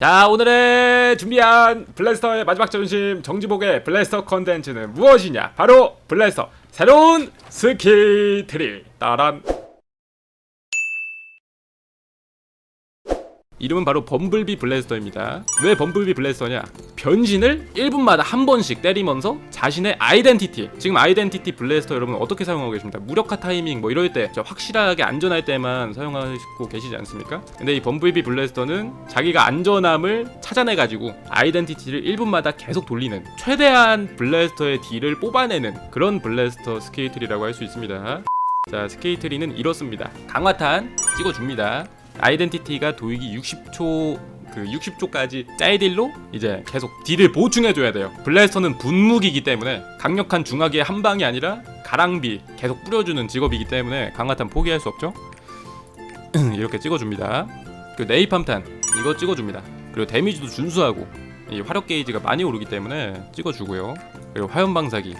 자 오늘의 준비한 블래스터의 마지막 전심 정지복의 블래스터 컨텐츠는 무엇이냐? 바로 블래스터. 새로운 스킬 트리 따란 이름은 바로 범블비 블래스터입니다. 왜 범블비 블래스터냐? 변신을 1분마다 한 번씩 때리면서 자신의 아이덴티티 지금 아이덴티티 블래스터 여러분 어떻게 사용하고 계십니까? 무력화 타이밍 뭐 이럴 때 확실하게 안전할 때만 사용하고 계시지 않습니까? 근데 이 범블비 블래스터는 자기가 안전함을 찾아내가지고 아이덴티티를 1분마다 계속 돌리는 최대한 블래스터의 딜을 뽑아내는 그런 블래스터 스케이트리라고 할 수 있습니다. 자 스케이트리는 이렇습니다. 강화탄 찍어줍니다. 아이덴티티가 도익이 60초 그 60초까지 짤딜로 이제 계속 딜을 보충해줘야 돼요. 블래스터는 분무기이기 때문에 강력한 중화기의 한 방이 아니라 가랑비 계속 뿌려주는 직업이기 때문에 강화탄 포기할 수 없죠. 이렇게 찍어줍니다. 그 네이팜탄 이거 찍어줍니다. 그리고 데미지도 준수하고 이 화력 게이지가 많이 오르기 때문에 찍어주고요. 그리고 화염 방사기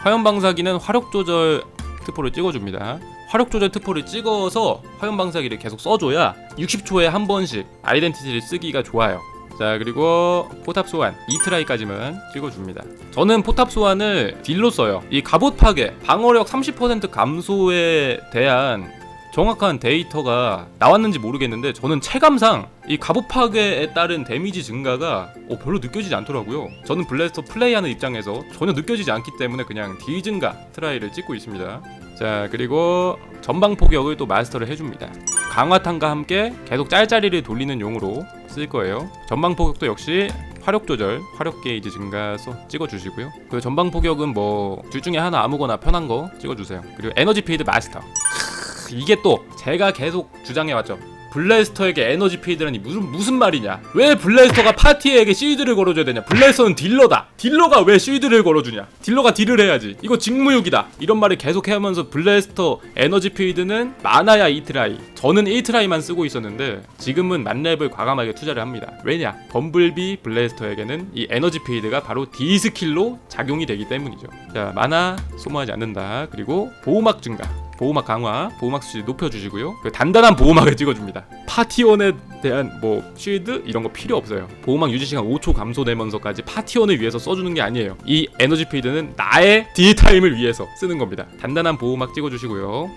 화염 방사기는 화력 조절 특포를 찍어줍니다. 화력조절 특포를 찍어서 화염방사기를 계속 써줘야 60초에 한 번씩 아이덴티티를 쓰기가 좋아요. 자 그리고 포탑 소환 2트라이까지만 찍어줍니다. 저는 포탑 소환을 딜로 써요. 이 갑옷 파괴 방어력 30% 감소에 대한 정확한 데이터가 나왔는지 모르겠는데 저는 체감상 이 갑옷 파괴에 따른 데미지 증가가 어, 별로 느껴지지 않더라고요. 저는 블래스터 플레이하는 입장에서 전혀 느껴지지 않기 때문에 그냥 딜 증가 트라이를 찍고 있습니다. 자 그리고 전방 포격을 또 마스터를 해줍니다 강화탄과 함께 계속 짤짤이를 돌리는 용으로 쓸 거예요 전방 포격도 역시 화력 조절, 화력 게이지 증가서 찍어주시고요. 그 전방 포격은 뭐 둘 중에 하나 아무거나 편한 거 찍어주세요. 그리고 에너지 필드 마스터. 크으, 이게 또 제가 계속 주장해왔죠. 블레스터에게 에너지 페이드라니 무슨 무슨 말이냐? 왜 블레스터가 파티에게 시드를 걸어줘야 되냐? 블레스터는 딜러다. 딜러가 왜 시드를 걸어주냐? 딜러가 딜을 해야지. 이거 직무유기다. 이런 말을 계속 해하면서 블레스터 에너지 페이드는 많아야 이트라이. 저는 1트라이만 쓰고 있었는데 지금은 만렙을 과감하게 투자를 합니다. 왜냐? 범블비 블레스터에게는 이 에너지 페이드가 바로 디스킬로 작용이 되기 때문이죠. 자, 만화 소모하지 않는다. 그리고 보호막 증가. 보호막 강화, 보호막 수치 높여주시고요. 그 단단한 보호막을 찍어줍니다. 파티원에 대한 뭐 쉴드 이런 거 필요 없어요. 보호막 유지 시간 5초 감소되면서까지 파티원을 위해서 써주는 게 아니에요. 이 에너지 페이드는 나의 디타임을 위해서 쓰는 겁니다. 단단한 보호막 찍어주시고요.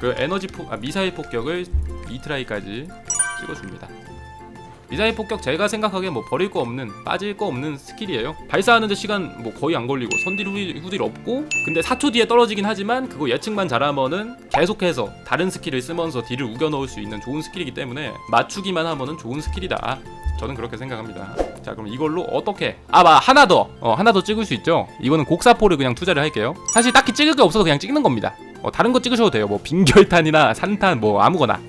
그 에너지 포, 아, 미사일 폭격을 이트라이까지 찍어줍니다. 미사일 폭격 제가 생각하기엔 뭐 버릴 거 없는 빠질 거 없는 스킬이에요. 발사하는데 시간 뭐 거의 안 걸리고 선딜 후딜, 후딜 없고 근데 4초 뒤에 떨어지긴 하지만 그거 예측만 잘하면은 계속해서 다른 스킬을 쓰면서 딜을 우겨 넣을 수 있는 좋은 스킬이기 때문에 맞추기만 하면은 좋은 스킬이다. 저는 그렇게 생각합니다. 자 그럼 이걸로 어떻게? 아마 하나 더. 어, 하나 더 찍을 수 있죠? 이거는 곡사포를 그냥 투자를 할게요. 사실 딱히 찍을 게 없어서 그냥 찍는 겁니다. 어, 다른 거 찍으셔도 돼요. 뭐 빙결탄이나 산탄 뭐 아무거나.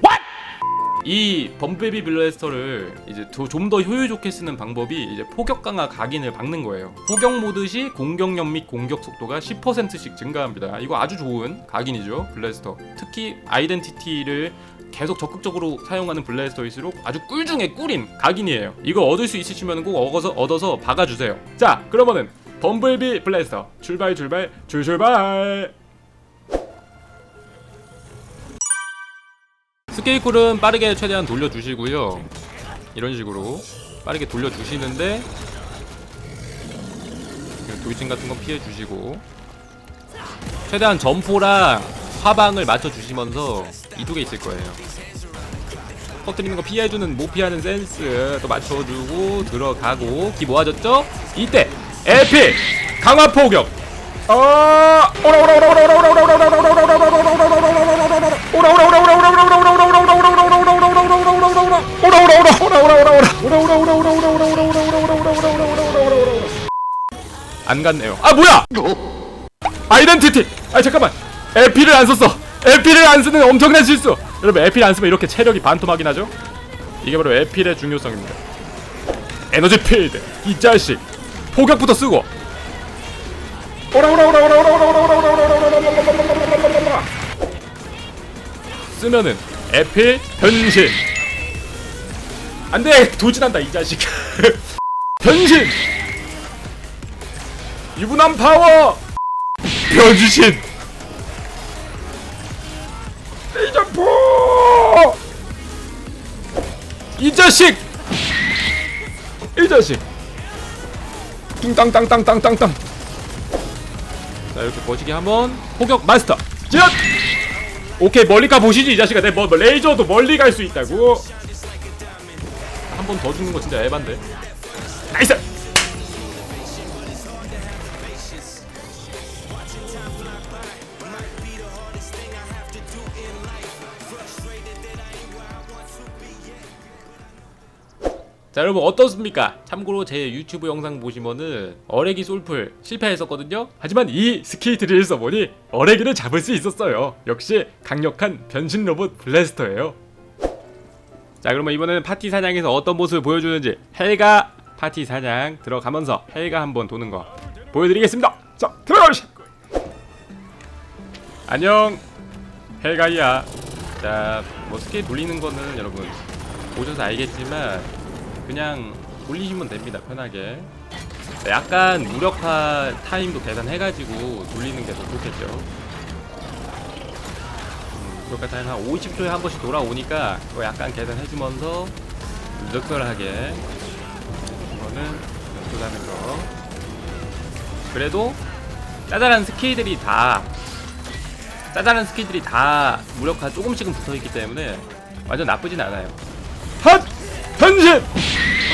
이 범베비 빌레스터를 이제 좀 더 효율 좋게 쓰는 방법이 이제 포격 강화 각인을 박는 거예요. 포격 모드 시 공격력 및 공격 속도가 10%씩 증가합니다. 이거 아주 좋은 각인이죠, 블레스터. 특히 아이덴티티를 계속 적극적으로 사용하는 블레스터일수록 아주 꿀 중에 꿀인 각인이에요. 이거 얻을 수 있으시면 꼭 얻어서, 얻어서 박아주세요. 자, 그러면은 범블비 블레스터 출발 출발 출출발 스케이쿨은 빠르게 최대한 돌려주시고요 이런 식으로 빠르게 돌려주시는데 돌진 같은 건 피해주시고 최대한 점포랑 화방을 맞춰주시면서 이쪽에 있을 거예요 터뜨리는 거 피해주는 못 피하는 센스 또 맞춰주고 들어가고 기 모아졌죠? 이때 에픽 강화 포격 어 오라 오라 오라 오라 오라 오라 오라 오라 오라 오라 안 갔네요 아 뭐야 아이덴티티 아 잠깐만 에피를 안 썼어 에피를 안 쓰는 엄청난 실수 여러분 에피를 안 쓰면 이렇게 체력이 반토막이 나죠 이게 바로 에필의 중요성입니다 에너지 필드 이 자식 포격부터 쓰고 오라 오라 오라 오라 오라 오라 오라 오라 오라 오라 오라 오라 오라 오라 오라 오라 오라 오라 쓰면은 에필 변신 안돼 도진한다 이 자식 변신 유부남 파워! 변신! 레이저포! 뭐! 이 자식! 이 자식! 뚱땅땅땅땅땅땅 자 이렇게 거시기 한번 포격 마스터 쯧! 오케이 멀리 가 보시지 이 자식아 내 뭐, 뭐 레이저도 멀리 갈 수 있다고 한 번 더 죽는 거 진짜 에반데 나이스! 자 여러분 어떻습니까? 참고로 제 유튜브 영상 보시면은 어레기 솔플 실패했었거든요. 하지만 이 드릴 써보니 어레기를 잡을 수 있었어요. 역시 강력한 변신 로봇 블래스터예요. 자 그러면 이번에는 파티 사냥에서 어떤 모습을 보여주는지 헬가 파티 사냥 들어가면서 헬가 한번 도는 거 보여드리겠습니다. 자 들어가시죠. 안녕 헬가이야. 자뭐 스킬 돌리는 거는 여러분 보셔서 알겠지만 그냥 돌리시면 됩니다 편하게 약간 무력화 타임도 계산해가지고 돌리는 게 더 좋겠죠 음, 무력화 타임 한 50초에 한 번씩 돌아오니까 그거 약간 계산해주면서 적절하게 이거는 연습하는 거 그래도 짜잘한 스킬들이 다 짜잘한 스킬들이 다 무력화 조금씩은 붙어있기 때문에 완전 나쁘진 않아요 핫! 변신!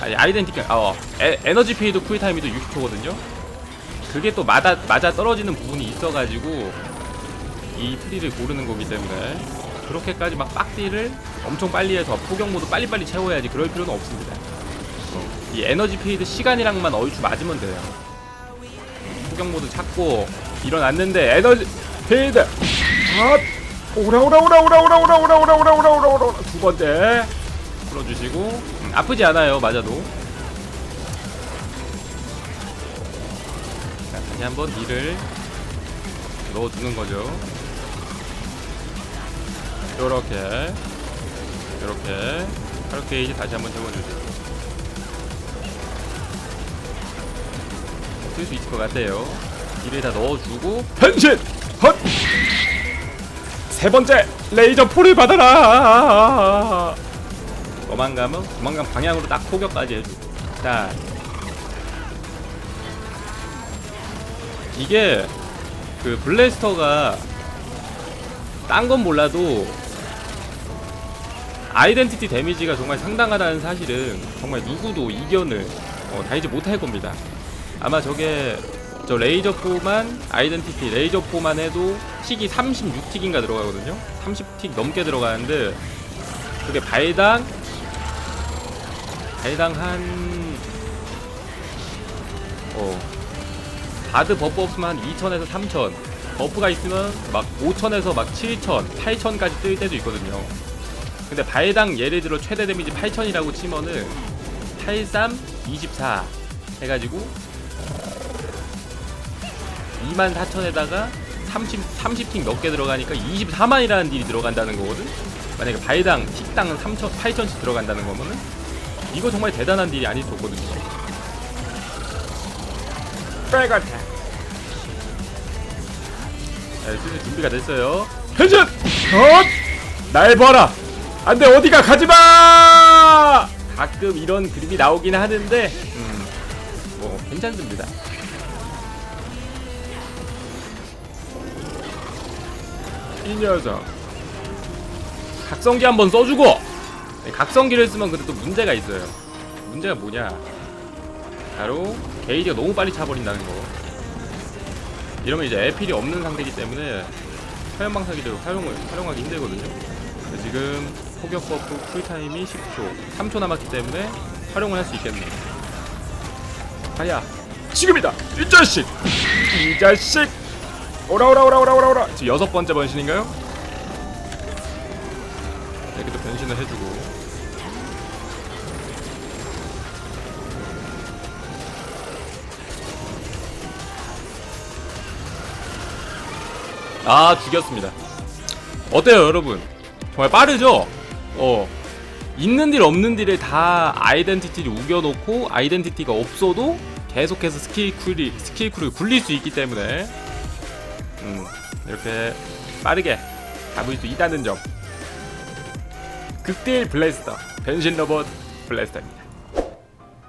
아니 아이덴티티 어 에, 에너지 페이드 쿨타임이 또 60초거든요? 그게 또 맞아, 맞아 떨어지는 부분이 있어가지고 이 프리를 고르는 거기 때문에 그렇게까지 막 빡디를 엄청 빨리 해서 포격 모드 빨리빨리 채워야지 그럴 필요는 없습니다. 어, 이 에너지 페이드 시간이랑만 얼추 맞으면 돼요. 포격 모드 찾고 일어났는데 에너지 페이드! 아 오라 오라 오라 오라 오라 오라 오라 오라 오라 오라 오라 오라 두 번째 풀어주시고 음, 아프지 않아요 맞아도 자 다시 한번 딜을 넣어주는 거죠 요렇게 요렇게 하루 게이지 다시 한번 적어주세요 쓸 수 있을 것 같아요 딜을 다 넣어주고 변신! 헛! 세 번째 레이저 포를 받아라. 도망가면 도망간 방향으로 딱 포격까지 해주고. 자, 이게 그 블래스터가 딴 건 몰라도 아이덴티티 데미지가 정말 상당하다는 사실은 정말 누구도 이견을 어, 달지 못할 겁니다. 아마 저게 저 레이저4만 아이덴티티 레이저4만 해도 틱이 36틱인가 들어가거든요 30틱 넘게 들어가는데 그게 발당 발당 한 어, 바드 버프 없으면 한 2000에서 3000 버프가 있으면 막 5000에서 막 7000, 8000까지 뜰 때도 있거든요 근데 발당 예를 들어 최대 데미지 8000이라고 치면은 83, 24 해가지고 24,000에다가 30, 30틱 몇개 들어가니까 24만이라는 딜이 들어간다는 거거든? 만약에 발당, 틱당 3천, 8천씩 들어간다는 거면은 이거 정말 대단한 딜이 아닐 수 없거든요. 빨갛다. 네, 슬슬 준비가 됐어요. 회전! 헛! 날 봐라! 안 돼, 어디가 가지 마! 가끔 이런 그림이 나오긴 하는데, 음, 뭐, 괜찮습니다. 이 녀석 각성기 한번 써주고 네, 각성기를 쓰면 근데 또 문제가 있어요. 문제가 뭐냐? 바로 게이지가 너무 빨리 차버린다는 거. 이러면 이제 에필이 없는 상태이기 때문에 화염방사기를 활용을, 활용하기 힘들거든요. 지금 포격 버프 쿨타임이 10초 3초 남았기 때문에 활용을 할 수 있겠네요. 가야 지금이다! 이 자식! 이 자식! 오라 오라 오라 오라 오라 오라! 지금 여섯 번째 변신인가요? 여기도 변신을 해주고. 아 죽였습니다. 어때요 여러분? 정말 빠르죠? 어. 있는 딜 없는 딜을 다 아이덴티티를 우겨놓고 아이덴티티가 없어도 계속해서 스킬 쿨이 스킬 쿨을 굴릴 수 있기 때문에 음 이렇게 빠르게 잡을 수 있다는 점. 극딜 블래스터 변신 로봇 블래스터입니다.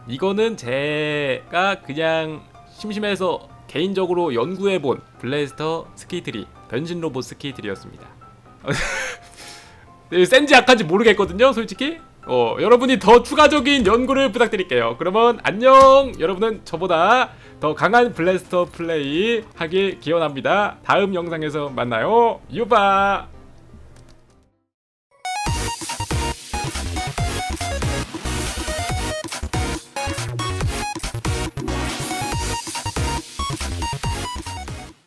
이거는 제가 그냥 심심해서 개인적으로 연구해본 블래스터 스키트리 변신 로봇 스키트리였습니다. 네, 센지 약한지 모르겠거든요 솔직히. 어 여러분이 더 추가적인 연구를 부탁드릴게요. 그러면 안녕! 여러분은 저보다 더 강한 블래스터 플레이 하길 기원합니다. 다음 영상에서 만나요. 유바